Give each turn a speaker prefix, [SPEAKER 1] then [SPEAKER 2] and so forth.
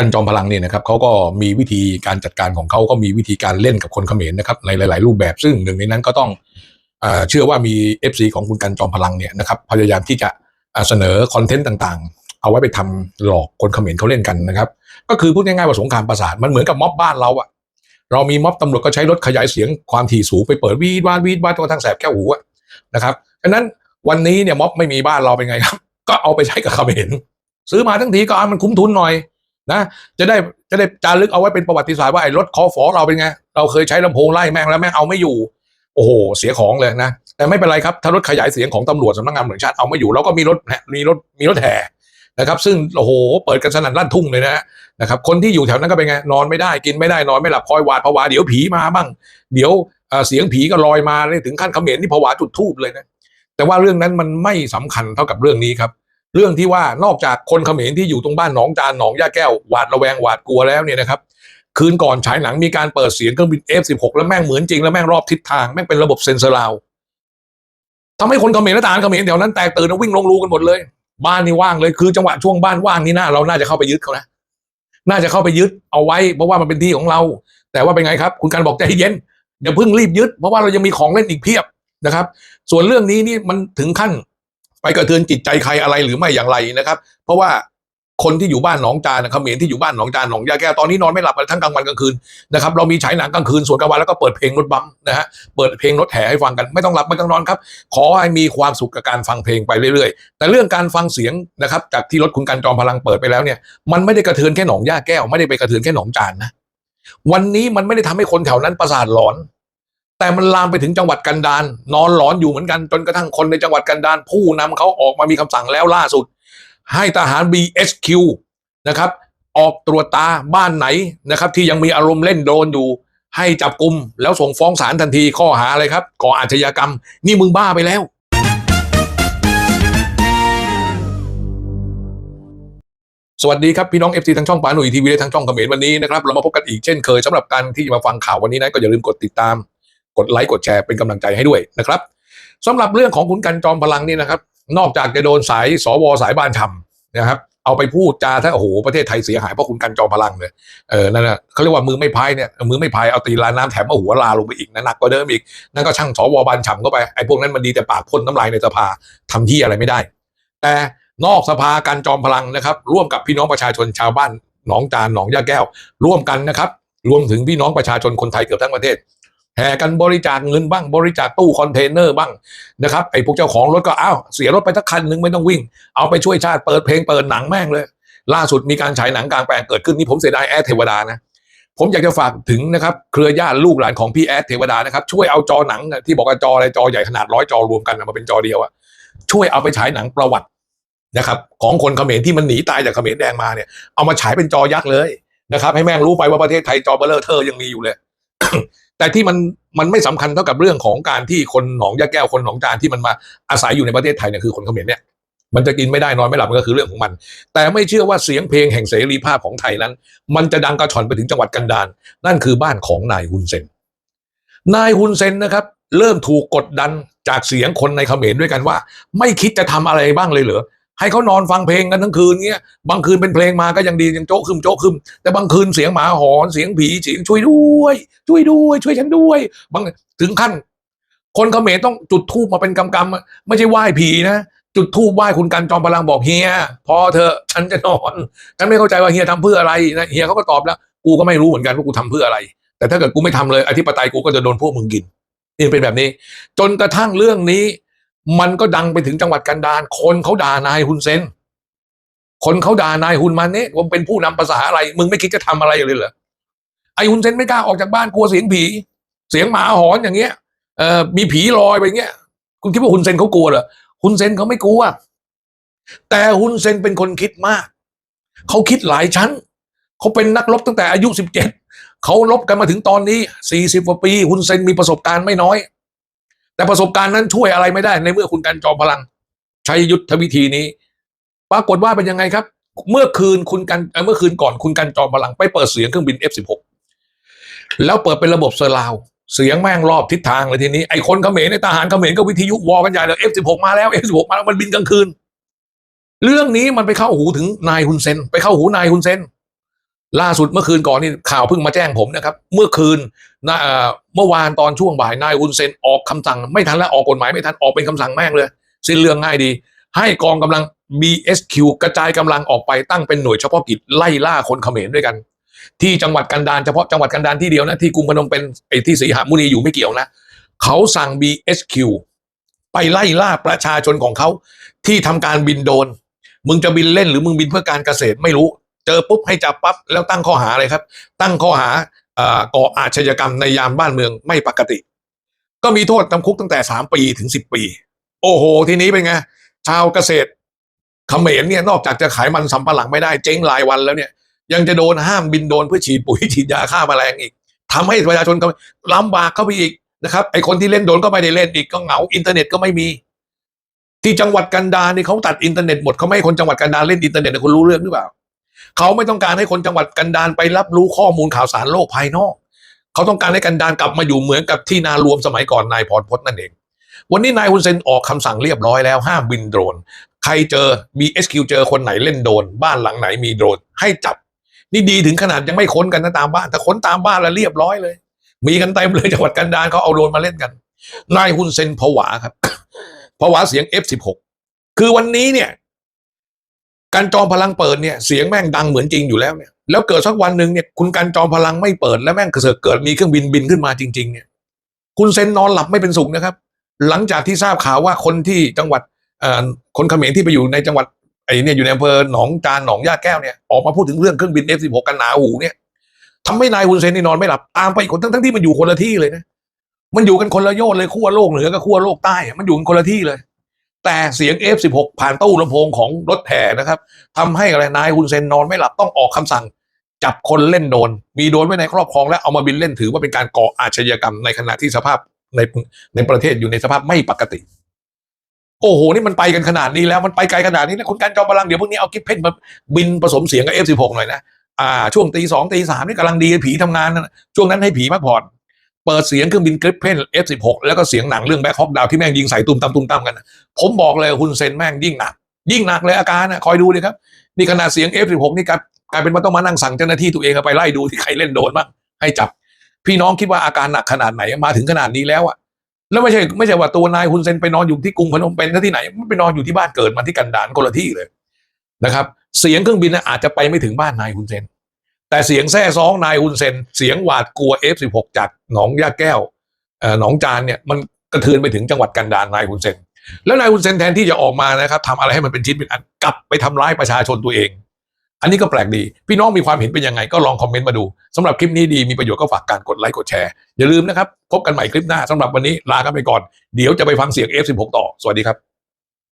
[SPEAKER 1] กันจอมพลังเนี่ยนะครับเขาก็มีวิธีการจัดการของเขาก็มีวิธีการเล่นกับคนเขมรนะครับในหลาย ๆ รูปแบบซึ่งหนึ่งในนั้นก็ต้องเชื่อว่ามี FC ของคุณกันจอมพลังเนี่ยนะครับพยายามที่จะเสนอคอนเทนต์ต่างๆ เอาไว้ไปทำหลอกคนเขมรเขาเล่นกันนะครับ ก็คือพูดง่ายๆว่าสงครามประสาทมันเหมือนกับม็อบบ้านเราอะเรามีม็อบตำรวจก็ใช้รถขยายเสียงความถี่สูงไปเปิดวีดวาดวีดวาดจนกระทั่งแสบแก้วหูอะนะครับฉะนั้นวันนี้เนี่ยม็อบไม่มีบ้านเราเป็นไงครับ ก็เอาไปใช้กับเขมรซื้อมาทั้งทีก็เอามันคุ้มทุนหน่อย นะจะได้จะได้จารึกเอาไว้เป็นประวัติศาสตร์ว่าไอ้รถคอฟอเราเป็นไง เราเคยใช้ลำโพงไล่แม่งแล้วแม่งเอาไม่อยู่ โอ้โห เสียของเลยนะ แต่ไม่เป็นไรครับถ้ารถขยายเสียงของตำรวจสำนักงานตำรวจแห่งชาติเอาไม่อยู่แล้วก็มีรถมีรถมีรถแห่นะครับ ซึ่งโอ้โหเปิดกันสนั่นลั่นทุ่งเลยนะนะครับ คนที่อยู่แถวนั้นก็เป็นไงนอนไม่ได้กินไม่ได้นอนไม่หลับคอยหวาดผวาเดี๋ยวผีมาบ้าง เดี๋ยวเอ่อเสียงผีก็ลอยมาเลยถึงขั้นเขมรที่ผวาจุดทูบเลยนะแต่ว่าเรื่องนั้นมันไม่สำคัญเท่ากับเรื่องนี้ครับ เรื่องที่ว่านอกจากคนเขมรที่อยู่ตรงบ้านหนองจานหนองย่าแก้วหวาดระแวงหวาดกลัวแล้วเนี่ยนะครับคืนก่อนฉายหนังมีการเปิดเสียงเครื่องบิน F16 แล้วแม่งเหมือนจริงแล้วแม่งรอบทิศทางแม่งเป็นระบบเซ็นเซอร์ราวทำให้คนเขมรและทหารเขมรแถวนั้นแตกตื่นแล้ววิ่งลงรูกันหมดเลย บ้านนี่ว่างเลยคือจังหวะช่วงบ้านว่างนี่น่าเราน่าจะเข้าไปยึดเขานะน่าจะเข้าไปยึดเอาไว้ เพราะว่ามันเป็นที่ของเรา แต่ว่าเป็นไงครับ คุณการบอกใจเย็นอย่าเพิ่งรีบยึด เพราะว่าเรายังมีของเล่นอีกเพียบนะครับ ส่วนเรื่องนี้นี่มันถึงขั้น ไปกระเทือนจิตใจใครอะไรหรือไม่อย่างไรนะครับ เพราะว่าคนที่อยู่บ้านหนองจานนะเขมรที่อยู่บ้านหนองจานหนองยาแก้วตอนนี้นอนไม่หลับทั้งกลางวันกลางคืนนะครับเรามีฉายหนังกลางคืนส่วนกลางวันแล้วก็เปิดเพลงรถบัมนะฮะเปิดเพลงรถแห่ให้ฟังกันไม่ต้องหลับไม่ต้องนอนครับ ขอให้มีความสุขกับการฟังเพลงไปเรื่อยๆ แต่เรื่องการฟังเสียงนะครับจากที่รถคุณกันจอมพลังเปิดไปแล้วเนี่ยมันไม่ได้กระเทือนแค่หนองยาแก้ว ไม่ได้ไปกระเทือนแค่หนองจานนะวันนี้มันไม่ได้ทำให้คนแถวนั้นประสาทหลอน แต่มันลามไปถึงจังหวัดกันดารนอนหลอนอยู่เหมือนกันจนกระทั่งคนในจังหวัดกันดารผู้นำเขาออกมามีคำสั่งแล้วล่าสุด ให้ทหาร BSQ นะครับออกตรวจตาบ้านไหนนะครับที่ยังมีอารมณ์เล่นโดนอยู่ ให้จับกลุ่มแล้วส่งฟ้องศาลทันทีข้อหาอะไรครับก่ออาชญากรรม นี่มึงบ้าไปแล้วสวัสดีครับ พี่น้องเอฟซีทางช่องปาหนุ่ยทีวีและทางช่องเขมรวันนี้นะครับเรามาพบกันอีกเช่นเคยสำหรับการที่มาฟังข่าววันนี้นะก็อย่าลืมกดติดตาม กดไลค์กดแชร์เป็นกำลังใจให้ด้วยนะครับสำหรับเรื่องของคุณกันจอมพลังนี่นะครับ นอกจากจะโดนสายสวสายบ้านทำนะครับ เอาไปพูดจาถ้าโอ้โหประเทศไทยเสียหายเพราะคุณกันจอมพลังเลยเออนั่นนะเขาเรียกว่ามือไม่พายเนี่ยมือไม่พายเอาตีลาน้ำแถมเอาหัวลาลงไปอีกนะหนักกว่าเดิมอีกนั่นก็ช่างสวบานฉ่ำเข้าไปไอ้พวกนั้นมันดีแต่ปากพ่นน้ำลายในสภาทำที่อะไรไม่ได้ แต่นอกสภากันจอมพลังนะครับ ร่วมกับพี่น้องประชาชนชาวบ้านหนองจานหนองยาแก้ว ร่วมกันนะครับ รวมถึงพี่น้องประชาชนคนไทยเกือบทั้งประเทศ แห่กันบริจาคเงินบ้าง บริจาคตู้คอนเทนเนอร์บ้างนะครับไอ้พวกเจ้าของรถก็อ้าวเสียรถไปสักคันหนึ่งไม่ต้องวิ่ง เอาไปช่วยชาติเปิดเพลงเปิดหนังแม่งเลย ล่าสุดมีการฉายหนังกลางแปลงเกิดขึ้นนี่ผมเสียดายแอดเทวดานะผมอยากจะฝากถึงนะครับเครือญาติลูกหลานของพี่แอดเทวดานะครับช่วยเอาจอหนังที่บอกว่าจออะไรจอใหญ่ขนาดร้อยจอรวมกันมาเป็นจอเดียวอะช่วยเอาไปฉายหนังประวัตินะครับของคนเขมรที่มันหนีตายจากเขมรแดงมาเนี่ยเอามาฉายเป็นจอยักษ์เลยนะครับ ให้แม่งรู้ไปว่าประเทศไทยจอเบลเลอร์เธอยังมีอยู่เลย แต่ที่มันมันไม่สำคัญเท่ากับเรื่องของการที่คนหนองยาแก้วคนหนองจานที่มันมาอาศัยอยู่ในประเทศไทยเนี่ยคือคนเขมรเนี่ยมันจะกินไม่ได้นอนไม่หลับมันก็คือเรื่องของมัน แต่ไม่เชื่อว่าเสียงเพลงแห่งเสรีภาพของไทยนั้น มันจะดังกระชอนไปถึงจังหวัดกันดารนั่นคือบ้านของนายฮุนเซนนายฮุนเซนนะครับ เริ่มถูกกดดันจากเสียงคนในเขมรด้วยกันว่า ไม่คิดจะทำอะไรบ้างเลยเหรอ ให้เขานอนฟังเพลงกันทั้งคืนเงี้ยบางคืนเป็นเพลงมาก็ยังดียังโจ๊กขึ้นโจ๊กขึ้นแต่บางคืนเสียงหมาหอนเสียงผีเสียงช่วยด้วย ช่วยด้วย ช่วยฉันด้วย บางถึงขั้น คนเขมรต้องจุดธูปมาเป็นกำกำๆอะไม่ใช่ไหว้ผีนะจุดธูปไหว้คุณกันจอมพลังบอกเฮียพอเธอฉันจะนอนฉันไม่เข้าใจว่าเฮียทำเพื่ออะไรนะเฮียเขาก็ตอบแล้ว กูก็ไม่รู้เหมือนกันว่ากูทำเพื่ออะไร แต่ถ้าเกิดกูไม่ทำเลยอธิปไตยกูก็จะโดนพวกมึงกินนี่เป็นแบบนี้ จนกระทั่งเรื่องนี้ มันก็ดังไปถึงจังหวัดกันดารคนเขาด่านายฮุนเซนคนเขาด่านายฮุนมาเนะว่าเป็นผู้นำภาษาอะไร มึงไม่คิดจะทำอะไรเลยเหรอไอฮุนเซนไม่กล้าออกจากบ้านกลัวเสียงผี เสียงหมาหอนอย่างเงี้ยเอ่อมีผีลอยไปเงี้ย คุณคิดว่าฮุนเซนเขากลัวเหรอฮุนเซนเขาไม่กลัวแต่ฮุนเซนเป็นคนคิดมาก เขาคิดหลายชั้น เขาเป็นนักรบตั้งแต่อายุสิบเจ็ดเขารบกันมาถึงตอนนี้สี่สิบกว่าปีฮุนเซนมีประสบการณ์ไม่น้อย แต่ประสบการณ์นั้นช่วยอะไรไม่ได้ในเมื่อคุณกันจอมพลัง ใช้ยุทธวิธีนี้ ปรากฏว่าเป็นยังไงครับ เมื่อคืนคุณกันเมื่อคืนก่อนคุณกันจอมพลัง ไปเปิดเสียงเครื่องบิน F16 แล้วเปิดเป็นระบบเซอร์ราว์เสียงแม่งรอบทิศทางเลยทีนี้ไอ้คนเขมรในทหารเขมรก็วิทยุวอกันใหญ่เลย F16 มาแล้ว F16 มาแล้วมันบินกลางคืน เรื่องนี้มันไปเข้าหูถึงนายฮุนเซน ไปเข้าหูนายฮุนเซน ล่าสุดเมื่อคืนก่อนนี่ข่าวเพิ่งมาแจ้งผมนะครับ เมื่อคืนนะเมื่อวานตอนช่วงบ่ายนายอุนเซนออกคำสั่ง ไม่ทันแล้วออกกฎหมายไม่ทันออกเป็นคำสั่งแม่งเลย สิ้นเรื่องง่ายดี ให้กองกำลัง BSQ กระจายกำลังออกไปตั้งเป็นหน่วยเฉพาะกิจไล่ล่าคนเขมรด้วยกัน ที่จังหวัดกันดารเฉพาะจังหวัดกันดารที่เดียวนะที่กรุงพนมเป็นไอ้ที่สีหามุนีอยู่ไม่เกี่ยวนะเขาสั่ง BSQ ไปไล่ล่าประชาชนของเขาที่ทำการบินโดน มึงจะบินเล่นหรือมึงบินเพื่อการเกษตรไม่รู้ เจอปุ๊บให้จับปั๊บแล้วตั้งข้อหาอะไรครับ ตั้งข้อหาเก่ออาชญากรรมในยามบ้านเมืองไม่ปกติ ก็มีโทษจำคุกตั้งแต่สามปีถึงสิบปี โอ้โห ทีนี้เป็นไงชาวเกษตรเขมรเนี่ยนอกจากจะขายมันสำปะหลังไม่ได้เจ๊งรายวันแล้วเนี่ย ยังจะโดนห้ามบินโดนเพื่อฉีดปุ๋ยฉีดยาฆ่าแมลงอีกทำให้ประชาชนเขาลำบากเข้าไปอีกนะครับไอคนที่เล่นโดนก็ไม่ได้เล่นอีกก็เหงาอินเทอร์เน็ตก็ไม่มี ที่จังหวัดกันดารนี่เขาตัดอินเทอร์เน็ตหมดเขาไม่ให้คนจังหวัดกันดารเล่นอินเทอร์เน็ตคุณรู้เรื่องหรือเปล่า เขาไม่ต้องการให้คนจังหวัดกันดารไปรับรู้ข้อมูลข่าวสารโลกภายนอก เขาต้องการให้กันดารกลับมาอยู่เหมือนกับที่นารวมสมัยก่อนนายพรพจน์นั่นเอง วันนี้นายฮุนเซนออกคำสั่งเรียบร้อยแล้วห้ามบินโดรน ใครเจอ BSQ เจอคนไหนเล่นโดรนบ้านหลังไหนมีโดรนให้จับ นี่ดีถึงขนาดยังไม่ค้นกันนะตามบ้านถ้าค้นตามบ้านแล้วเรียบร้อยเลย มีกันเต็มเลยจังหวัดกันดารเขาเอาโดรนมาเล่นกันนายฮุนเซนผวาครับผวาเสียง F16 คือวันนี้เนี่ย การจอมพลังเปิดเนี่ยเสียงแม่งดังเหมือนจริงอยู่แล้วเนี่ยแล้วเกิดสักวันหนึ่งเนี่ยคุณการจอมพลังไม่เปิดแล้วแม่งเกิดเกิดมีเครื่องบินบินขึ้นมาจริง ๆ เนี่ย คุณเซนนอนหลับไม่เป็นสุขนะครับ หลังจากที่ทราบข่าวว่าคนที่จังหวัดคนเขมรที่ไปอยู่ในจังหวัดไอ้เนี่ยอยู่ในอำเภอหนองจานหนองย่าแก้วเนี่ยออกมาพูดถึงเรื่องเครื่องบิน F16 กันหนาหูเนี่ยทำให้นายฮุนเซนนี่นอนไม่หลับตามไปอีกคนทั้งที่มันอยู่คนละที่เลยนะมันอยู่กันคนละโยชน์เลยขั้วโลกเหนือกับขั้วโลกใต้อะมันอยู่กันคนละที่เลย แต่เสียง F16 ผ่านตู้ลำโพงของรถแห่นะครับทำให้อะไรนายฮุนเซนนอนไม่หลับต้องออกคำสั่ง จับคนเล่นโดน มีโดนไว้ในครอบครองและเอามาบินเล่นถือว่าเป็นการก่ออาชญากรรมในขณะที่สภาพในในประเทศอยู่ในสภาพไม่ปกติ โอ้โห นี่มันไปกันขนาดนี้แล้วมันไปไกลขนาดนี้นะคุณการจอมพลังเดี๋ยวพวกนี้เอากิ๊ฟเพนมาบินผสมเสียงกับ F16 หน่อยนะอ่าช่วงตีสองตีสามนี่กำลังดีผีทำงานนะช่วงนั้นให้ผีพักผ่อน เปิดเสียงเครื่องบินกริปเพน F16 แล้วก็เสียงหนังเรื่องแบ็คฮอกดาวที่แม่งยิงใส่ตุ้มตามตุ้มตามกัน ผมบอกเลยคุณเซนแม่งยิ่งหนัก ยิ่งหนักเลยอาการนะคอยดูเลยครับ นี่ขนาดเสียง F16 นี่กลายกลายเป็นว่าต้องมานั่งสั่งเจ้าหน้าที่ตัวเองไปไล่ดูที่ใครเล่นโดนบ้างให้จับ พี่น้องคิดว่าอาการหนักขนาดไหนมาถึงขนาดนี้แล้วอะแล้วไม่ใช่ไม่ใช่ว่าตัวนายฮุนเซนไปนอนอยู่ที่กรุงพนมเปญที่ไหนมันไปนอนอยู่ที่บ้านเกิดมันที่กันดารคนละที่เลยนะครับ เสียงเครื่องบินอาจจะไปไม่ถึงบ้านนายฮุนเซน แต่เสียงแซ่ซ้องนายฮุนเซน เสียงหวาดกลัว F16 จากหนองยาแก้วหนองจานเนี่ยมันกระเทือนไปถึงจังหวัดกันดารนายฮุนเซน แล้วนายฮุนเซนแทนที่จะออกมานะครับทำอะไรให้มันเป็นชิ้นเป็นอันกลับไปทำร้ายประชาชนตัวเอง อันนี้ก็แปลกดี พี่น้องมีความเห็นเป็นยังไงก็ลองคอมเมนต์มาดูสำหรับคลิปนี้ดีมีประโยชน์ก็ฝากการกดไลค์กดแชร์อย่าลืมนะครับพบกันใหม่คลิปหน้าสำหรับวันนี้ลากันไปก่อน เดี๋ยวจะไปฟังเสียง F16 ต่อสวัสดีครับ